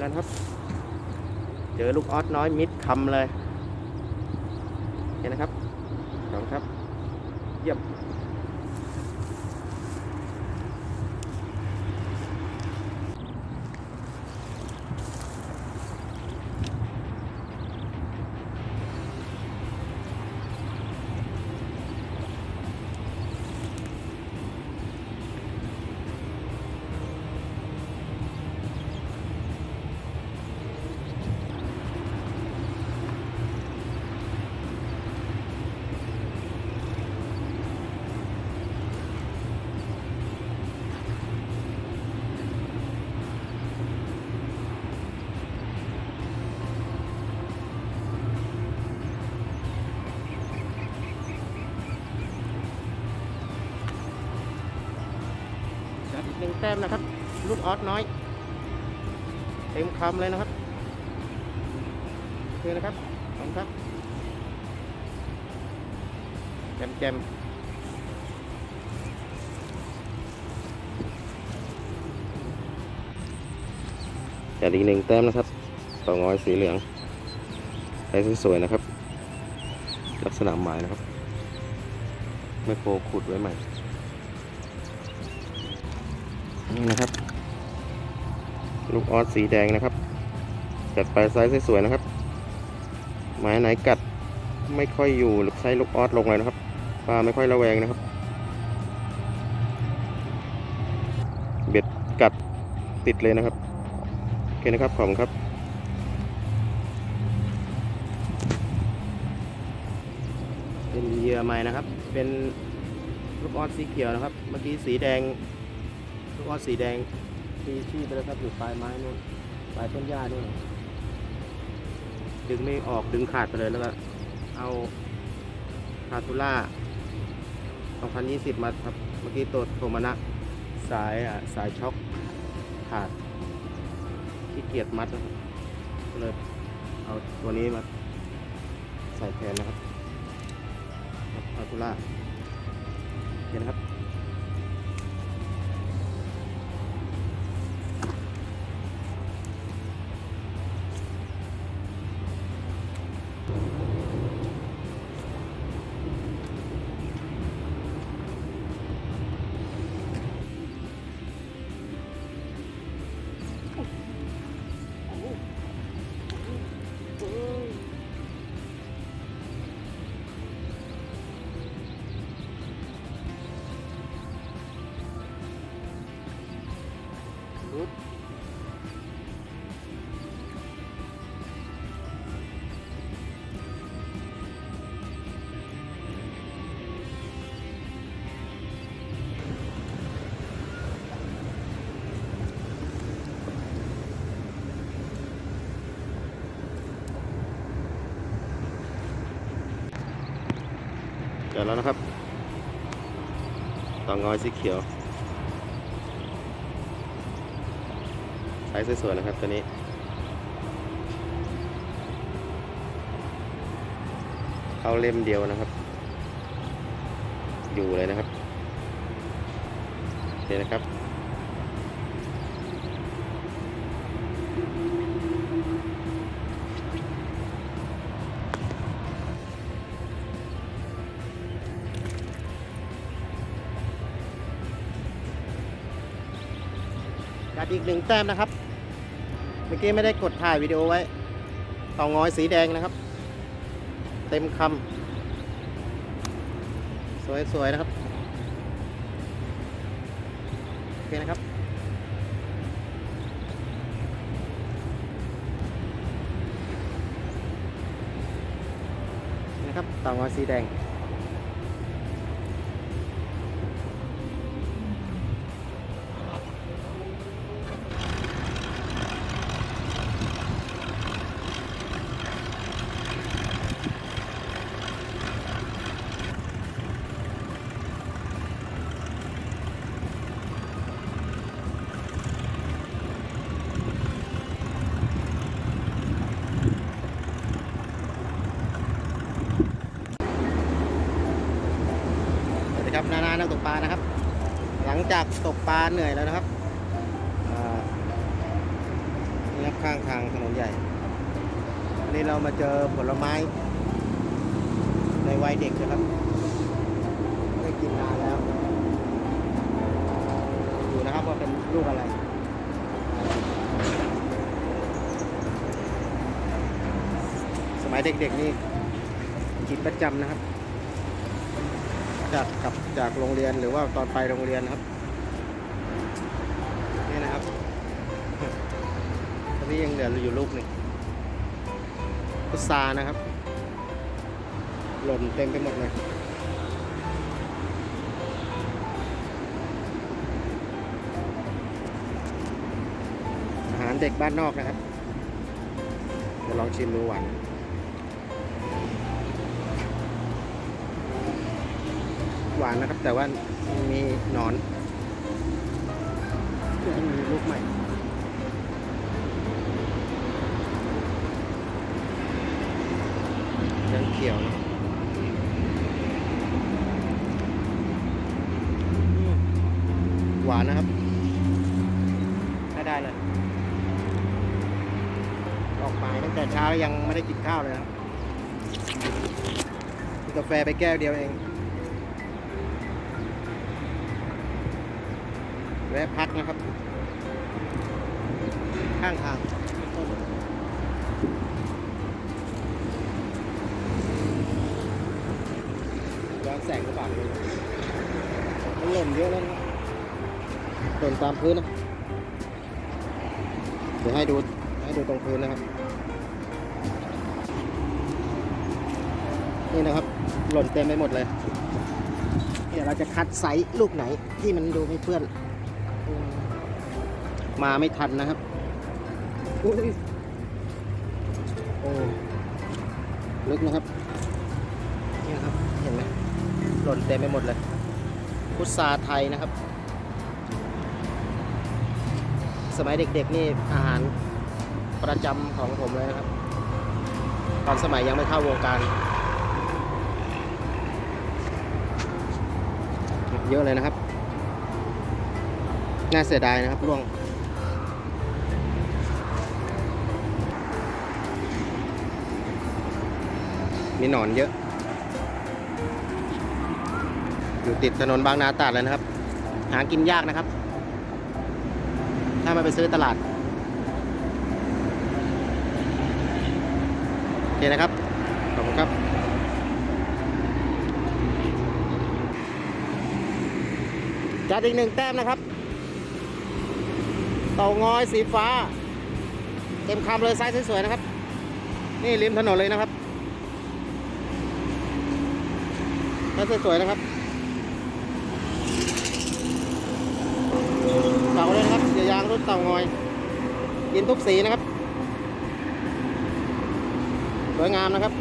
แล้วครับ เจอลูกออสน้อยมิดคำเลย ต้มนะครับ ลูกออสน้อย เต็มคำเลยนะครับโอเคนะครับขอบคุณครับแจมแจมจัดอีกหนึ่งแต้มนะครับต่องอยสีเหลืองใช้สวยๆนะครับ ลักษณะหมายนะครับ ไม่โครขุดไว้ใหม่ นี่นะครับ ลูกออสสีแดงนะครับ จัดปลายไซส์สวยๆนะครับ ไม้ไหนกัดไม่ค่อยอยู่หรือใช้ลูกออสลงเลยนะครับปลาไม่ค่อยระแวงนะครับ เบ็ดกัดติดเลยนะครับ โอเคนะครับ ขอบคุณครับเป็นเหยื่อใหม่นะครับ เป็นลูกออสสีเขียวนะครับ เมื่อกี้สีแดง ลูกออสสีแดงที่ชี้ไปแล้วครับอยู่ปลายไม้นู่นปลายต้นหญ้านู่นดึงไม่ออกดึงขาดไปเลยแล้วก็เอาคาทูล่า 2020 มาครับ เมื่อกี้ตัวโทมานะสายอะสายช็อคขาดขี้เกียจมัดนะครับเลยเอาตัวนี้มาใส่แทนนะครับคาทูล่าเห็นครับ รุดเดี๋ยวแล้วนะครับต่องอยสีเขียว ไซส์สวยๆนะครับตัวนี้ เข้าเล่มเดียวนะครับ อยู่เลยนะครับเดี๋ยวนะครับกัดอีกหนึ่งแต้มนะครับ เมื่อกี้ไม่ได้กดถ่ายวิดีโอไว้เต่างอยสีแดงนะครับ เต็มคำสวยๆนะครับ โอเคนะครับนะครับเต่างอยสีแดง นานานักตกปลานะครับ หลังจากตกปลาเหนื่อยแล้วนะครับนี่นะข้างทางถนนใหญ่วันนี้เรามาเจอผลไม้ในวัยเด็กนะครับไม่ได้กินนานแล้วดูนะครับว่าเป็นลูกอะไรสมัยเด็กๆนี่กินประจำนะครับ จากกลับจากโรงเรียนหรือว่าตอนไปโรงเรียนนะครับ นี่นะครับตอนนี้ยังเหลืออยู่ลูกหนึ่งพุทรานะครับ หล่นเต็มไปหมดเลยอาหารเด็กบ้านนอกนะครับเดี๋ยวลองชิมดูหวาน หวานนะครับ แต่ว่ามีหนอนยังมีลูกใหม่ยังเขียวนะอืมหวานนะครับได้ได้เลย ออกมาตั้งแต่เช้ายังไม่ได้กินข้าวเลยนะครับกินกาแฟไปแก้วเดียวเอง วะพักนะครับ ข้างทางย้อนแสงหรือเปล่ามันหล่นเยอะแล้วนะครับหล่นตามพื้นนะ เดี๋ยวให้ดูให้ดูตรงพื้นนะครับ นี่นะครับ หล่นเต็มไปหมดเลย เดี๋ยวเราจะคัดไซส์ลูกไหนที่มันดูไม่เปื้อน มาไม่ทันนะครับอุ๊ยโอ้ลึกนะครับนี่นะครับ เห็นไหมหล่นเต็มไปหมดเลย พุทราไทยนะครับ สมัยเด็กๆนี่อาหารประจำของผมเลยนะครับ ตอนสมัยยังไม่เข้าวงการเยอะเลยนะครับ น่าเสียดายนะครับร่วงมีหนอนเยอะ อยู่ติดถนนบางนาตราดเลยนะครับ หากินยากนะครับ ถ้ามาไปซื้อตลาด โอเคนะครับ ขอบคุณครับจัดอีกหนึ่งแต้มนะครับ เต่างอยสีฟ้า เต็มคำเลยไซส์สวยๆนะครับ นี่ริมถนนเลยนะครับไซส์สวยๆนะครับฝากไว้เลยนะครับอย่ายางรุ่นเต่างอย กินทุกสีนะครับ สวยงามนะครับ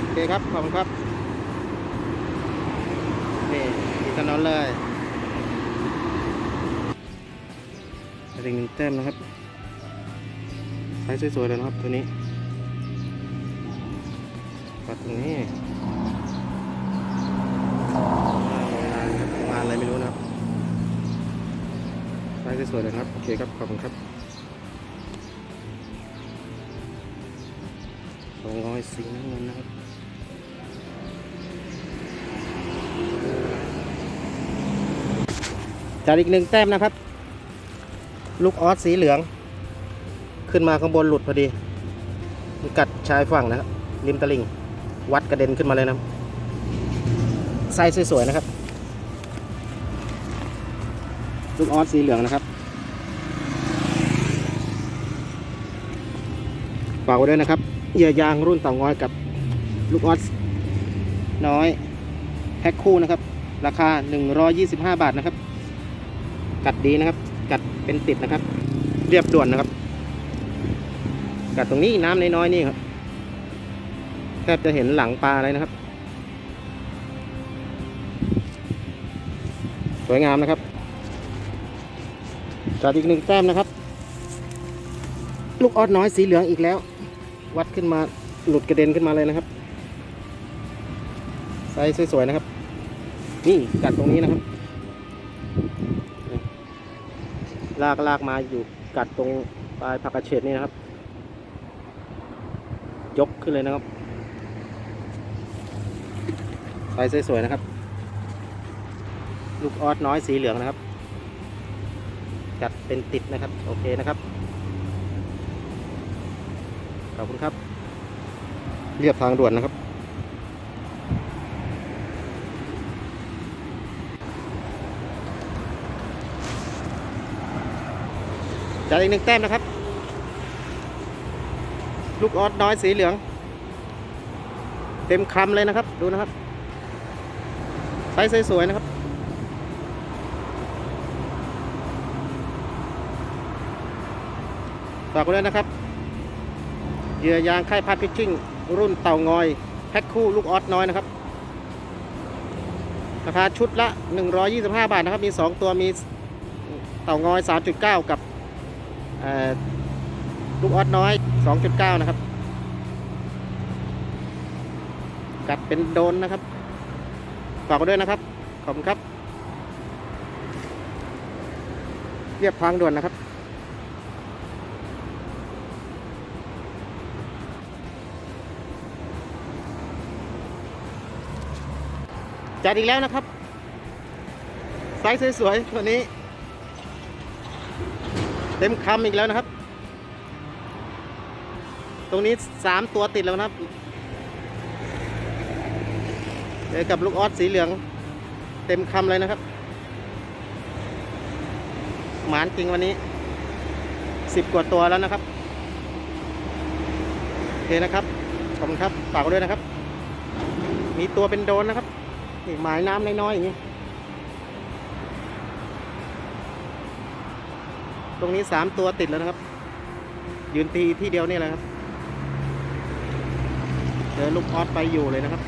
โอเคครับ ขอบคุณครับ นี่ที่ถนนเลย อีกหนึ่งแต้มนะครับใช้สวยๆเลยนะครับตัวนี้ปัดตรงนี้งานอะไรไม่รู้นะครับใช้สวยๆเลยนะครับ โอเคครับ ขอบคุณครับสองร้อยสีน้ำเงินนะครับจัดอีกหนึ่งแต้มนะครับ ลูกออสสีเหลือง ขึ้นมาข้างบนหลุดพอดีมันกัดชายฝั่งนะครับริมตลิ่ง วัดกระเด็นขึ้นมาเลยนะครับไส้สวยๆนะครับ ลูกออสสีเหลืองนะครับฝากไว้ด้วยนะครับเหยื่อยางรุ่นเต่างอยกับลูกออสน้อยแพ็คคู่นะครับ ราคา 125 บาทนะครับ กัดดีนะครับ กัดเป็นติดนะครับ เรียบด่วนนะครับ กัดตรงนี้น้ำน้อยๆนี่ครับแทบจะเห็นหลังปลาเลยนะครับ สวยงามนะครับจัดอีกหนึ่งแต้มนะครับ ลูกออดน้อยสีเหลืองอีกแล้ว วัดขึ้นมาหลุดกระเด็นขึ้นมาเลยนะครับไซส์สวยๆนะครับ นี่กัดตรงนี้นะครับ ลากลากมาอยู่กัดตรงปลายผักกระเฉดนี่นะครับ ยกขึ้นเลยนะครับไซส์สวยๆนะครับ ลูกออสน้อยสีเหลืองนะครับกัดเป็นติดนะครับ โอเคนะครับ ขอบคุณครับ เรียบทางด่วนนะครับ จัดอีกหนึ่งแต้มนะครับ ลูกออสน้อยสีเหลือง เต็มคำเลยนะครับ ดูนะครับไซส์สวยๆนะครับฝากไว้ด้วยนะครับเหยื่อยางค่ายพัดพิชชิ่ง รุ่นเต่างอย แพ็คคู่ลูกออสน้อยนะครับ ราคาชุดละ 125 บาทนะครับ มี 2 ตัวมีเต่างอย 3.9 กับเอ่อ ลูกออสน้อย 2.9 นะครับ กัดเป็นโดนนะครับ ฝากด้วยนะครับ ขอบคุณครับ เรียบทางด่วนนะครับจัดอีกแล้วนะครับไซส์สวยๆตัวนี้ เต็มคำอีกแล้วนะครับ ตรงนี้สามตัวติดแล้วนะครับเจอกับลูกออสสีเหลือง เต็มคำเลยนะครับ หมานจริงวันนี้สิบกว่าตัวแล้วนะครับ โอเคนะครับ ขอบคุณครับฝากด้วยนะครับ มีตัวเป็นโดนนะครับนี่หมายน้ำน้อยๆอย่างนี้ ตรงนี้สามตัวติดแล้วนะครับ ยืนตีที่เดียวนี่แหละครับเจอลูกออสไปอยู่เลยนะครับ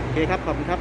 โอเคครับ ขอบคุณครับ